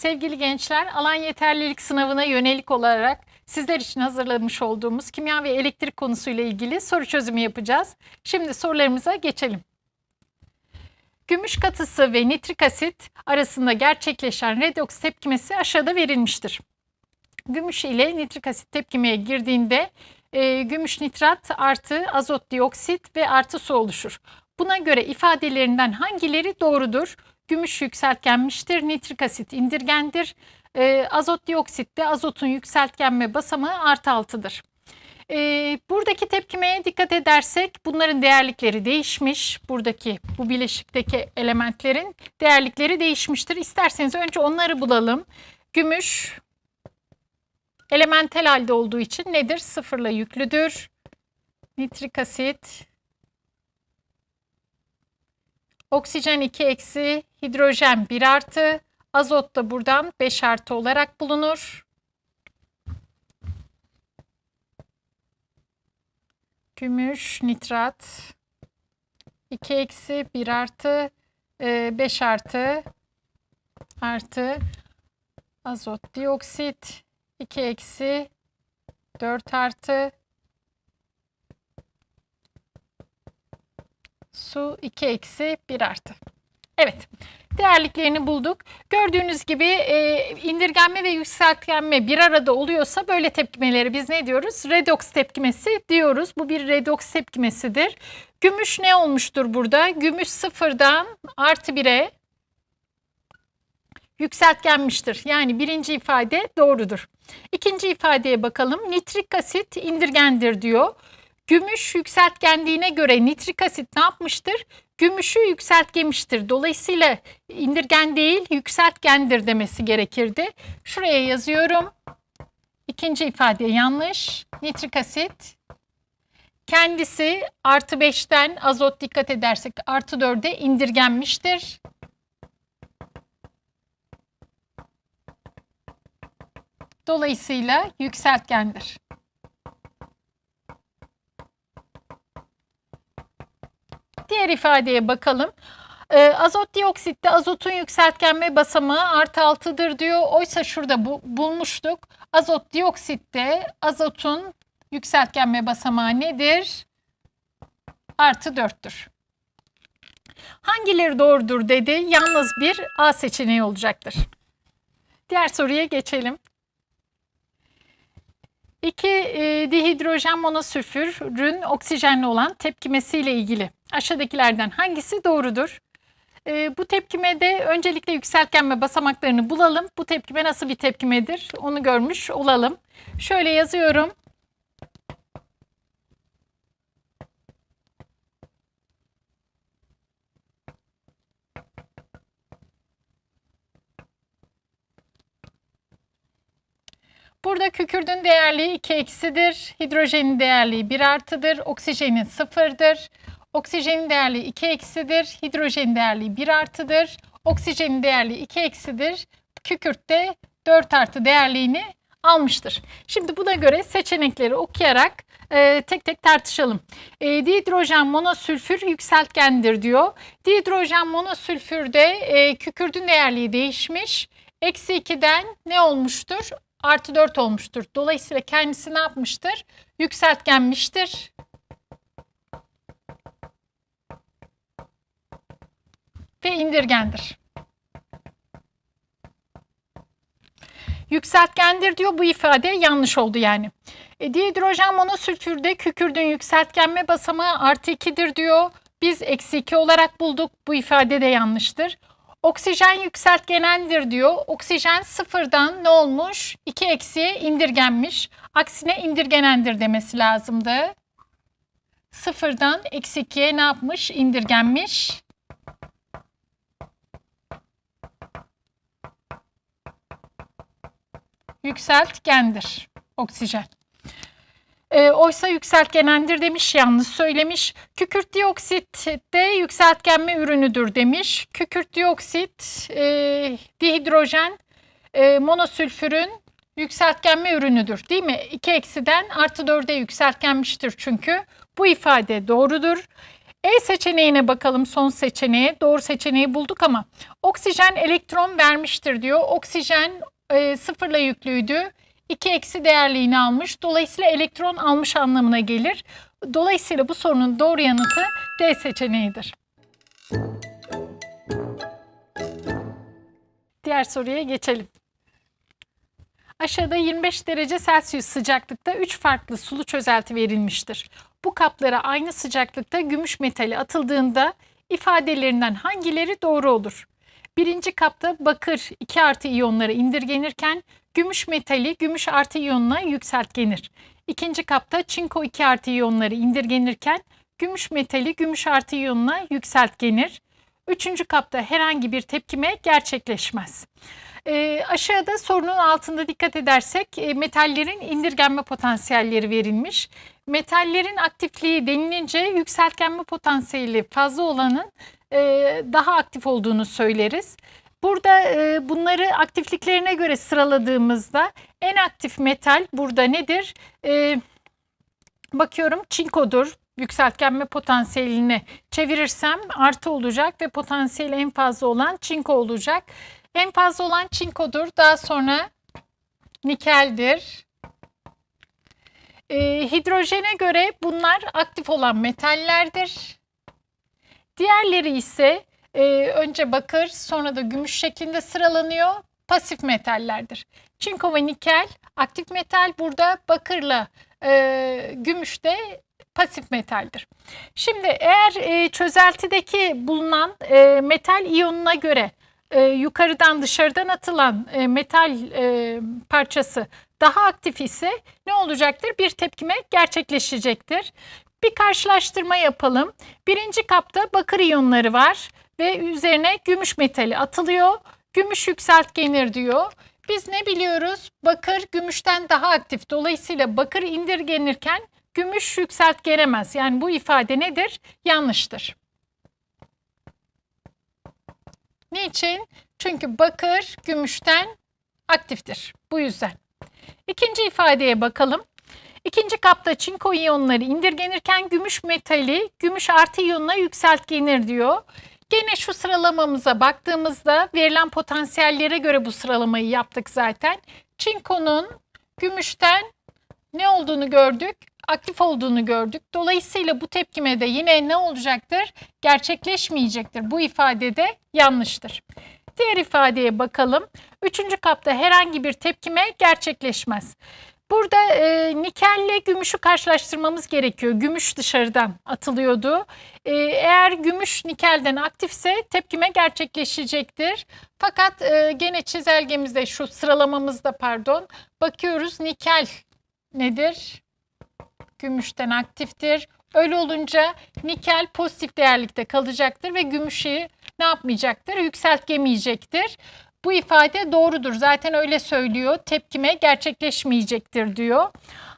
Sevgili gençler, alan yeterlilik sınavına yönelik olarak sizler için hazırlamış olduğumuz kimya ve elektrik konusuyla ilgili soru çözümü yapacağız. Şimdi sorularımıza geçelim. Gümüş katısı ve nitrik asit arasında gerçekleşen redoks tepkimesi aşağıda verilmiştir. Gümüş ile nitrik asit tepkimeye girdiğinde e, gümüş nitrat artı azot dioksit ve artı su oluşur. Buna göre ifadelerinden hangileri doğrudur? Gümüş yükseltgenmiştir, nitrik asit indirgendir. E, azot dioksit de azotun yükseltgenme basamağı artı altıdır. E, buradaki tepkimeye dikkat edersek bunların değerlikleri değişmiş. Buradaki bu bileşikteki elementlerin değerlikleri değişmiştir. İsterseniz önce onları bulalım. Gümüş elementel halde olduğu için nedir? Sıfırla yüklüdür. Nitrik asit Oksijen 2 eksi, hidrojen 1 artı, azot da buradan 5 artı olarak bulunur. Gümüş, nitrat 2 eksi 1 artı 5 artı artı azot dioksit 2 eksi 4 artı su 2 eksi 1 artı. Evet değerliklerini bulduk. Gördüğünüz gibi e, indirgenme ve yükseltgenme bir arada oluyorsa böyle tepkimeleri biz ne diyoruz? Redoks tepkimesi diyoruz. Bu bir redoks tepkimesidir. Gümüş ne olmuştur burada? Gümüş sıfırdan artı 1'e yükseltgenmiştir. Yani birinci ifade doğrudur. İkinci ifadeye bakalım. Nitrik asit indirgendir diyor. Gümüş yükseltgenliğine göre nitrik asit ne yapmıştır? Gümüşü yükseltgemiştir. Dolayısıyla indirgen değil yükseltgendir demesi gerekirdi. Şuraya yazıyorum. İkinci ifade yanlış. Nitrik asit kendisi artı 5'ten azot dikkat edersek artı 4'e indirgenmiştir. Dolayısıyla yükseltgendir. Diğer ifadeye bakalım. Ee, azot dioksitte azotun yükseltgenme basamağı artı 6'dır diyor. Oysa şurada bu, bulmuştuk. Azot dioksitte azotun yükseltgenme basamağı nedir? Artı 4'tür. Hangileri doğrudur dedi. Yalnız bir A seçeneği olacaktır. Diğer soruya geçelim. 2 e, dihidrojen monosülfürün oksijenli olan tepkimesiyle ilgili aşağıdakilerden hangisi doğrudur? E, bu tepkimede öncelikle yükseltgenme basamaklarını bulalım. Bu tepkime nasıl bir tepkimedir onu görmüş olalım. Şöyle yazıyorum. Burada kükürdün değerliği 2 eksidir. Hidrojenin değerliği 1 artıdır. Oksijenin sıfırdır. Oksijenin değerliği 2 eksidir. Hidrojenin değerliği 1 artıdır. Oksijenin değerliği 2 eksidir. Kükürt de 4 artı değerliğini almıştır. Şimdi buna göre seçenekleri okuyarak e, tek tek tartışalım. E, dihidrojen monosülfür yükseltgendir diyor. Dihidrojen monosülfürde e, kükürdün değerliği değişmiş. Eksi 2'den ne olmuştur? Artı 4 olmuştur. Dolayısıyla kendisi ne yapmıştır? Yükseltgenmiştir. Ve indirgendir. Yükseltgendir diyor bu ifade yanlış oldu yani. E, dihidrojen monosülfürde kükürdün yükseltgenme basamağı artı 2'dir diyor. Biz eksi 2 olarak bulduk. Bu ifade de yanlıştır. Oksijen yükseltgenendir diyor. Oksijen sıfırdan ne olmuş? 2 eksiye indirgenmiş. Aksine indirgenendir demesi lazımdı. Sıfırdan eksi 2'ye ne yapmış? İndirgenmiş. Yükseltgendir oksijen. E, oysa yükseltgenendir demiş, yanlış söylemiş. Kükürt dioksit de yükseltgenme ürünüdür demiş. Kükürt dioksit e, dihidrojen e, monosülfürün yükseltgenme ürünüdür değil mi? 2 eksiden artı 4'e yükseltgenmiştir çünkü. Bu ifade doğrudur. E seçeneğine bakalım son seçeneğe. Doğru seçeneği bulduk ama oksijen elektron vermiştir diyor. Oksijen e, sıfırla yüklüydü. 2 eksi değerliğini almış. Dolayısıyla elektron almış anlamına gelir. Dolayısıyla bu sorunun doğru yanıtı D seçeneğidir. Diğer soruya geçelim. Aşağıda 25 derece Celsius sıcaklıkta 3 farklı sulu çözelti verilmiştir. Bu kaplara aynı sıcaklıkta gümüş metali atıldığında ifadelerinden hangileri doğru olur? Birinci kapta bakır 2 artı iyonlara indirgenirken gümüş metali gümüş artı iyonuna yükseltgenir. İkinci kapta çinko 2 artı iyonları indirgenirken gümüş metali gümüş artı iyonuna yükseltgenir. Üçüncü kapta herhangi bir tepkime gerçekleşmez. E, aşağıda sorunun altında dikkat edersek e, metallerin indirgenme potansiyelleri verilmiş. Metallerin aktifliği denilince yükseltgenme potansiyeli fazla olanın daha aktif olduğunu söyleriz. Burada e, bunları aktifliklerine göre sıraladığımızda en aktif metal burada nedir? E, bakıyorum çinkodur. Yükseltgenme potansiyelini çevirirsem artı olacak ve potansiyeli en fazla olan çinko olacak. En fazla olan çinkodur. Daha sonra nikeldir. E, hidrojene göre bunlar aktif olan metallerdir. Diğerleri ise e, önce bakır sonra da gümüş şeklinde sıralanıyor. Pasif metallerdir. Çinko ve nikel aktif metal burada bakırla e, gümüş de pasif metaldir. Şimdi eğer e, çözeltideki bulunan e, metal iyonuna göre e, yukarıdan dışarıdan atılan e, metal e, parçası daha aktif ise ne olacaktır? Bir tepkime gerçekleşecektir. Bir karşılaştırma yapalım. Birinci kapta bakır iyonları var ve üzerine gümüş metali atılıyor. Gümüş yükseltgenir diyor. Biz ne biliyoruz? Bakır gümüşten daha aktif. Dolayısıyla bakır indirgenirken gümüş yükseltgenemez. Yani bu ifade nedir? Yanlıştır. Niçin? Çünkü bakır gümüşten aktiftir. Bu yüzden. İkinci ifadeye bakalım. İkinci kapta çinko iyonları indirgenirken gümüş metali gümüş artı iyonuna yükseltgenir diyor. Gene şu sıralamamıza baktığımızda verilen potansiyellere göre bu sıralamayı yaptık zaten. Çinkonun gümüşten ne olduğunu gördük? Aktif olduğunu gördük. Dolayısıyla bu tepkime de yine ne olacaktır? Gerçekleşmeyecektir. Bu ifade de yanlıştır. Diğer ifadeye bakalım. Üçüncü kapta herhangi bir tepkime gerçekleşmez. Burada e, nikelle gümüşü karşılaştırmamız gerekiyor. Gümüş dışarıdan atılıyordu. E, eğer gümüş nikelden aktifse tepkime gerçekleşecektir. Fakat e, gene çizelgemizde şu sıralamamızda pardon bakıyoruz nikel nedir? Gümüşten aktiftir. Öyle olunca nikel pozitif değerlikte kalacaktır ve gümüşü ne yapmayacaktır? Yükseltgemeyecektir. Bu ifade doğrudur. Zaten öyle söylüyor. Tepkime gerçekleşmeyecektir diyor.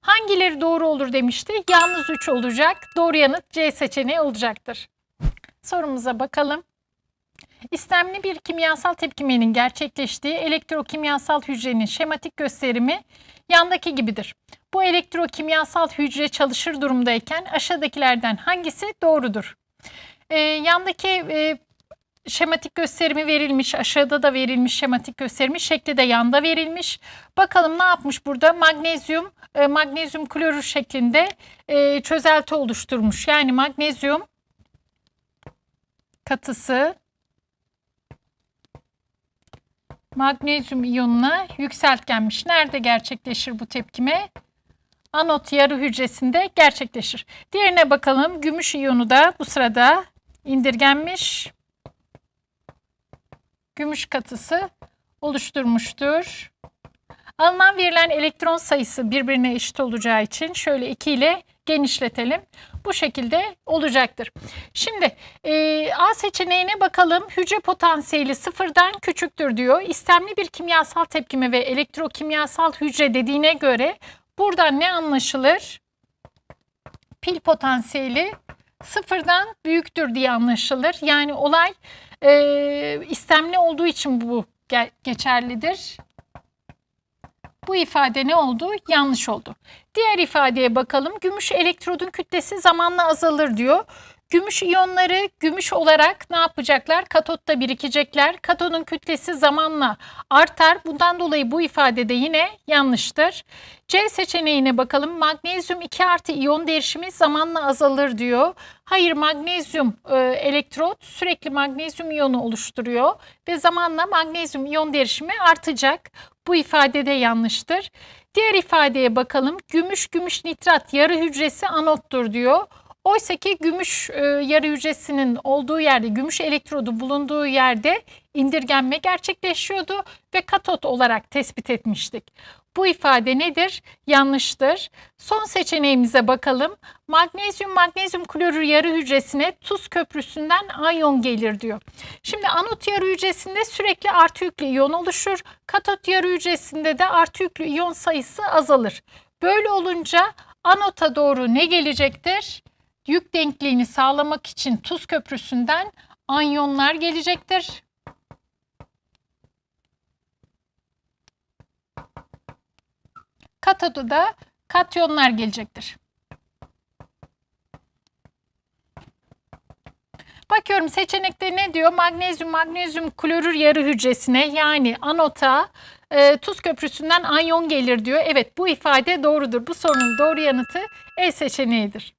Hangileri doğru olur demişti. Yalnız 3 olacak. Doğru yanıt C seçeneği olacaktır. Sorumuza bakalım. İstemli bir kimyasal tepkimenin gerçekleştiği elektrokimyasal hücrenin şematik gösterimi yandaki gibidir. Bu elektrokimyasal hücre çalışır durumdayken aşağıdakilerden hangisi doğrudur? Ee, yandaki e, şematik gösterimi verilmiş. Aşağıda da verilmiş şematik gösterimi. Şekli de yanda verilmiş. Bakalım ne yapmış burada? Magnezyum, e, magnezyum klorür şeklinde e, çözelti oluşturmuş. Yani magnezyum katısı magnezyum iyonuna yükseltgenmiş. Nerede gerçekleşir bu tepkime? Anot yarı hücresinde gerçekleşir. Diğerine bakalım. Gümüş iyonu da bu sırada indirgenmiş gümüş katısı oluşturmuştur. Alınan verilen elektron sayısı birbirine eşit olacağı için şöyle 2 ile genişletelim. Bu şekilde olacaktır. Şimdi e, A seçeneğine bakalım. Hücre potansiyeli sıfırdan küçüktür diyor. İstemli bir kimyasal tepkime ve elektrokimyasal hücre dediğine göre buradan ne anlaşılır? Pil potansiyeli sıfırdan büyüktür diye anlaşılır. Yani olay e, istemli olduğu için bu geçerlidir. Bu ifade ne oldu? Yanlış oldu. Diğer ifadeye bakalım. Gümüş elektrodun kütlesi zamanla azalır diyor. Gümüş iyonları gümüş olarak ne yapacaklar? Katotta birikecekler. Katodun kütlesi zamanla artar. Bundan dolayı bu ifade de yine yanlıştır. C seçeneğine bakalım. Magnezyum 2 artı iyon değişimi zamanla azalır diyor. Hayır magnezyum e, elektrot sürekli magnezyum iyonu oluşturuyor ve zamanla magnezyum iyon değişimi artacak. Bu ifade de yanlıştır. Diğer ifadeye bakalım. Gümüş gümüş nitrat yarı hücresi anottur diyor. Oysa ki gümüş e, yarı hücresinin olduğu yerde, gümüş elektrodu bulunduğu yerde indirgenme gerçekleşiyordu ve katot olarak tespit etmiştik. Bu ifade nedir? Yanlıştır. Son seçeneğimize bakalım. Magnezyum magnezyum klorür yarı hücresine tuz köprüsünden ayon gelir diyor. Şimdi anot yarı hücresinde sürekli artı yüklü iyon oluşur. Katot yarı hücresinde de artı yüklü iyon sayısı azalır. Böyle olunca anota doğru ne gelecektir? Yük denkliğini sağlamak için tuz köprüsünden anyonlar gelecektir. Katoda da katyonlar gelecektir. Bakıyorum seçenekte ne diyor? Magnezyum magnezyum klorür yarı hücresine yani anota e, tuz köprüsünden anyon gelir diyor. Evet bu ifade doğrudur. Bu sorunun doğru yanıtı E seçeneğidir.